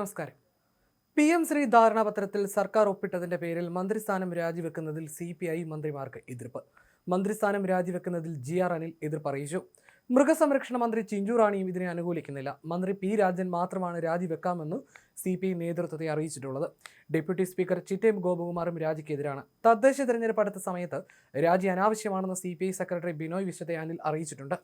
നമസ്കാരം. P M Shri ധാരണാപത്രത്തിൽ സർക്കാർ ഒപ്പിട്ടതിന്റെ പേരിൽ മന്ത്രിസ്ഥാനം രാജിവെക്കുന്നതിൽ സി പി ഐ മന്ത്രിമാർക്ക് എതിർപ്പ്. മന്ത്രിസ്ഥാനം രാജിവെക്കുന്നതിൽ ജി ആർ അനിൽ എതിർപ്പ് അറിയിച്ചു. മൃഗസംരക്ഷണ മന്ത്രി ചിഞ്ചു റാണിയും ഇതിനെ അനുകൂലിക്കുന്നില്ല. മന്ത്രി പി രാജൻ മാത്രമാണ് രാജിവെക്കാമെന്ന് സി പി ഐ നേതൃത്വത്തെ അറിയിച്ചിട്ടുള്ളത്. ഡെപ്യൂട്ടി സ്പീക്കർ ചിറ്റേം ഗോപകുമാറും രാജിക്കെതിരാണ്. തദ്ദേശ തെരഞ്ഞെടുപ്പ് അടുത്ത സമയത്ത് രാജി അനാവശ്യമാണെന്ന് C P I secretary Binoy വിശ്വദയാനിൽ അറിയിച്ചിട്ടുണ്ട്.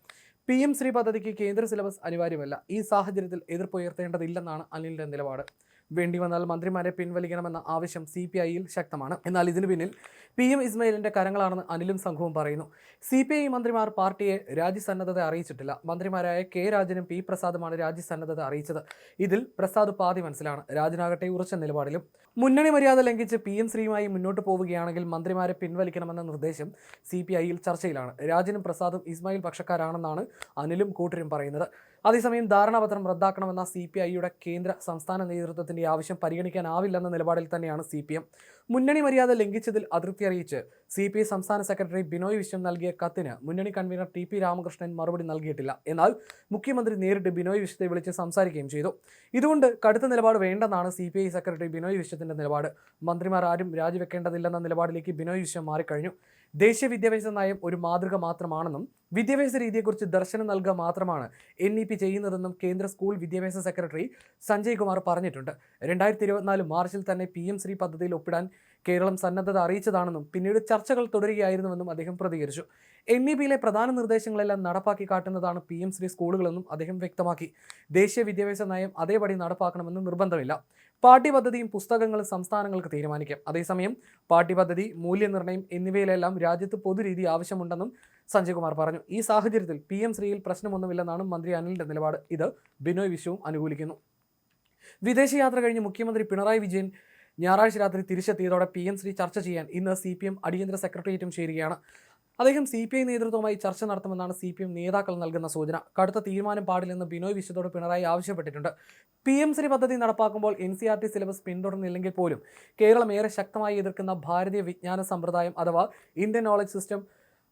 പി എം ശ്രീ പദ്ധതിക്ക് കേന്ദ്ര സിലബസ് അനിവാര്യമല്ല. ഈ സാഹചര്യത്തിൽ എതിർപ്പ് ഉയർത്തേണ്ടതില്ലെന്നാണ് അനിലിന്റെ നിലപാട്. വേണ്ടി വന്നാൽ മന്ത്രിമാരെ പിൻവലിക്കണമെന്ന ആവശ്യം സി പി ഐയിൽ ശക്തമാണ്. എന്നാൽ ഇതിനു പിന്നിൽ പി എം ഇസ്മയിലിന്റെ കരങ്ങളാണെന്ന് അനിലും സംഘവും പറയുന്നു. സി പി ഐ മന്ത്രിമാർ പാർട്ടിയെ രാജ്യസന്നദ്ധത അറിയിച്ചിട്ടില്ല. മന്ത്രിമാരായ കെ രാജനും പി പ്രസാദുമാണ് രാജ്യസന്നദ്ധത അറിയിച്ചത്. ഇതിൽ പ്രസാദ് പാതി മനസ്സിലാണ്. രാജനാകട്ടെ ഉറച്ച നിലപാടിലും. മുന്നണി മര്യാദ ലംഘിച്ച് പി എം ശ്രീയുമായി മുന്നോട്ട് പോവുകയാണെങ്കിൽ മന്ത്രിമാരെ പിൻവലിക്കണമെന്ന നിർദ്ദേശം സി പി ഐയിൽ ചർച്ചയിലാണ്. രാജനും പ്രസാദും ഇസ്മായിൽ പക്ഷക്കാരാണെന്നാണ് അനിലും കൂട്ടരും പറയുന്നത്. അതേസമയം ധാരണാപത്രം റദ്ദാക്കണമെന്ന സി പി ഐയുടെ കേന്ദ്ര സംസ്ഥാന നേതൃത്വത്തിന്റെ ആവശ്യം പരിഗണിക്കാനാവില്ലെന്ന നിലപാടിൽ തന്നെയാണ് സി പി എം മുന്നണി മര്യാദ ലംഘിച്ചതിൽ അതൃപ്തി അറിയിച്ച് സി പി ഐ സംസ്ഥാന സെക്രട്ടറി ബിനോയ് വിശ്വം നൽകിയ കത്തിന് മുന്നണി കൺവീനർ ടി പി രാമകൃഷ്ണൻ മറുപടി നൽകിയിട്ടില്ല. എന്നാൽ മുഖ്യമന്ത്രി നേരിട്ട് ബിനോയ് വിശ്വത്തെ വിളിച്ച് സംസാരിക്കുകയും ചെയ്തു. ഇതുകൊണ്ട് കടുത്ത നിലപാട് വേണ്ടെന്നാണ് C P I secretary Binoy വിശ്വത്തിന്റെ നിലപാട്. മന്ത്രിമാർ ആരും രാജിവെക്കേണ്ടതില്ലെന്ന നിലപാടിലേക്ക് ബിനോയ് വിശ്വം മാറിക്കഴിഞ്ഞു. ദേശീയ വിദ്യാഭ്യാസ നയം ഒരു മാതൃക മാത്രമാണെന്നും വിദ്യാഭ്യാസ രീതിയെക്കുറിച്ച് ദർശനം നൽകുക മാത്രമാണ് എൻ ഇ പി ചെയ്യുന്നതെന്നും കേന്ദ്ര സ്കൂൾ വിദ്യാഭ്യാസ സെക്രട്ടറി സഞ്ജയ് കുമാർ പറഞ്ഞിട്ടുണ്ട്. രണ്ടായിരത്തി ഇരുപത്തിനാല് മാർച്ചിൽ തന്നെ പി എം ശ്രീ പദ്ധതിയിൽ ഒപ്പിടാൻ കേരളം സന്നദ്ധത അറിയിച്ചതാണെന്നും പിന്നീട് ചർച്ചകൾ തുടരുകയായിരുന്നുവെന്നും അദ്ദേഹം പ്രതികരിച്ചു. എൻ ഇ ബിയിലെ പ്രധാന നിർദ്ദേശങ്ങളെല്ലാം നടപ്പാക്കി കാട്ടുന്നതാണ് പി എം ശ്രീ സ്കൂളുകളെന്നും അദ്ദേഹം വ്യക്തമാക്കി. ദേശീയ വിദ്യാഭ്യാസ നയം അതേപടി നടപ്പാക്കണമെന്ന് നിർബന്ധമില്ല. പാഠ്യപദ്ധതിയും പുസ്തകങ്ങളും സംസ്ഥാനങ്ങൾക്ക് തീരുമാനിക്കാം. അതേസമയം പാഠ്യപദ്ധതി മൂല്യനിർണയം എന്നിവയിലെല്ലാം രാജ്യത്ത് പൊതുരീതി ആവശ്യമുണ്ടെന്നും സഞ്ജയ് കുമാർ പറഞ്ഞു. ഈ സാഹചര്യത്തിൽ പി എം ശ്രീയിൽ പ്രശ്നമൊന്നുമില്ലെന്നാണ് മന്ത്രി അനിലിന്റെ നിലപാട്. ഇത് ബിനോയ് വിശ്വവും അനുകൂലിക്കുന്നു. വിദേശയാത്ര കഴിഞ്ഞ് മുഖ്യമന്ത്രി പിണറായി വിജയൻ ഞായറാഴ്ച രാത്രി തിരിച്ചെത്തിയതോടെ പി എം ശ്രീ ചർച്ച ചെയ്യാൻ ഇന്ന് സി പി എം അടിയന്തര സെക്രട്ടേറിയറ്റും ചേരുകയാണ്. അദ്ദേഹം സി പി ഐ നേതൃത്വവുമായി ചർച്ച നടത്തുമെന്നാണ് സി പി എം നേതാക്കൾ നൽകുന്ന സൂചന. കടുത്ത തീരുമാനം പാടില്ലെന്ന് ബിനോയ് വിശ്വത്തോട് പിണറായി ആവശ്യപ്പെട്ടിട്ടുണ്ട്. പി എം ശ്രീ പദ്ധതി നടപ്പാക്കുമ്പോൾ N C R T syllabus പിന്തുടർന്നില്ലെങ്കിൽ പോലും കേരളം ഏറെ ശക്തമായി എതിർക്കുന്ന ഭാരതീയ വിജ്ഞാന സമ്പ്രദായം അഥവാ Indian knowledge system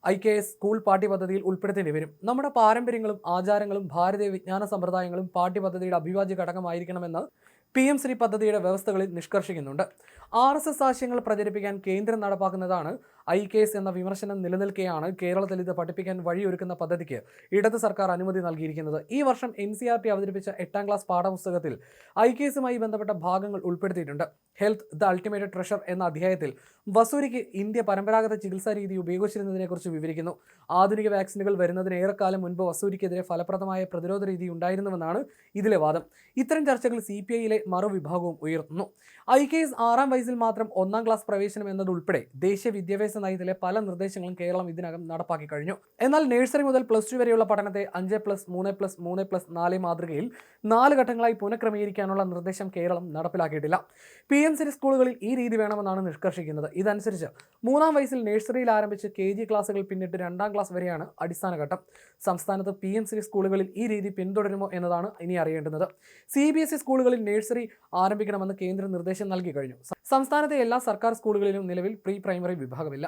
I K S school പാഠ്യപദ്ധതിയിൽ ഉൾപ്പെടുത്തേണ്ടി വരും. നമ്മുടെ പാരമ്പര്യങ്ങളും ആചാരങ്ങളും ഭാരതീയ വിജ്ഞാന സമ്പ്രദായങ്ങളും പാഠ്യപദ്ധതിയുടെ അഭിവാജ്യ ഘടകമായിരിക്കണമെന്ന് പി എം ശ്രീ പദ്ധതിയുടെ വ്യവസ്ഥകളിൽ നിഷ്കർഷിക്കുന്നുണ്ട്. ആർ എസ് എസ് ആശയങ്ങൾ പ്രചരിപ്പിക്കാൻ കേന്ദ്രം നടപ്പാക്കുന്നതാണ് ഐ കെ എസ് എന്ന വിമർശനം നിലനിൽക്കെയാണ് കേരളത്തിൽ ഇത് പഠിപ്പിക്കാൻ വഴിയൊരുക്കുന്ന പദ്ധതിക്ക് ഇടത് സർക്കാർ അനുമതി നൽകിയിരിക്കുന്നത്. ഈ വർഷം എൻ സി ആർ ടി അവതരിപ്പിച്ച എട്ടാം ക്ലാസ് പാഠപുസ്തകത്തിൽ ഐ കെ എസുമായി ബന്ധപ്പെട്ട ഭാഗങ്ങൾ ഉൾപ്പെടുത്തിയിട്ടുണ്ട്. ഹെൽത്ത് ദ അൾട്ടിമേറ്റ് ട്രഷർ എന്ന അധ്യായത്തിൽ വസൂരിക്ക് ഇന്ത്യ പരമ്പരാഗത ചികിത്സാ രീതി ഉപയോഗിച്ചിരുന്നതിനെക്കുറിച്ച് വിവരിക്കുന്നു. ആധുനിക വാക്സിനുകൾ വരുന്നതിന് ഏറെക്കാലം മുൻപ് വസൂരിക്കെതിരെ ഫലപ്രദമായ പ്രതിരോധ രീതി ഉണ്ടായിരുന്നുവെന്നാണ് ഇതിലെ വാദം. ഇത്തരം ചർച്ചകൾ സി പി ഐയിലെ മറുവിഭാഗവും ഉയർത്തുന്നു. ഐ കെ എസ് ആറാം വയസ്സിൽ മാത്രം ഒന്നാം ക്ലാസ് പ്രവേശനം എന്നതുൾപ്പെടെ ദേശീയ വിദ്യാഭ്യാസ നയത്തിലെ പല നിർദ്ദേശങ്ങളും കേരളം ഇതിനകം നടപ്പാക്കി കഴിഞ്ഞു. എന്നാൽ നഴ്സറി മുതൽ പ്ലസ് ടു വരെയുള്ള പഠനത്തെ അഞ്ച് പ്ലസ് മൂന്ന് പ്ലസ് മൂന്ന് പ്ലസ് നാല് മാതൃകയിൽ നാല് ഘട്ടങ്ങളായി പുനഃക്രമീകരിക്കാനുള്ള നിർദ്ദേശം കേരളം നടപ്പിലാക്കിയിട്ടില്ല. പി എം സിരി സ്കൂളുകളിൽ ഈ രീതി വേണമെന്നാണ് നിഷ്കർഷിക്കുന്നത്. ഇതനുസരിച്ച് മൂന്നാം വയസ്സിൽ നഴ്സറിയിൽ ആരംഭിച്ച് കെ ജി ക്ലാസ്സുകൾ പിന്നിട്ട് രണ്ടാം ക്ലാസ് വരെയാണ് അടിസ്ഥാന ഘട്ടം. സംസ്ഥാനത്ത് പി എം സി സ്കൂളുകളിൽ ഈ രീതി പിന്തുടരുമോ എന്നതാണ് ഇനി അറിയേണ്ടത് സി ബി എസ് ഇ സ്കൂളുകളിൽ നഴ്സറി ആരംഭിക്കണമെന്ന് കേന്ദ്ര നിർദ്ദേശം നൽകി കഴിഞ്ഞു. സംസ്ഥാനത്തെ എല്ലാ സർക്കാർ സ്കൂളുകളിലും നിലവിൽ പ്രീ പ്രൈമറി വിഭാഗമില്ല.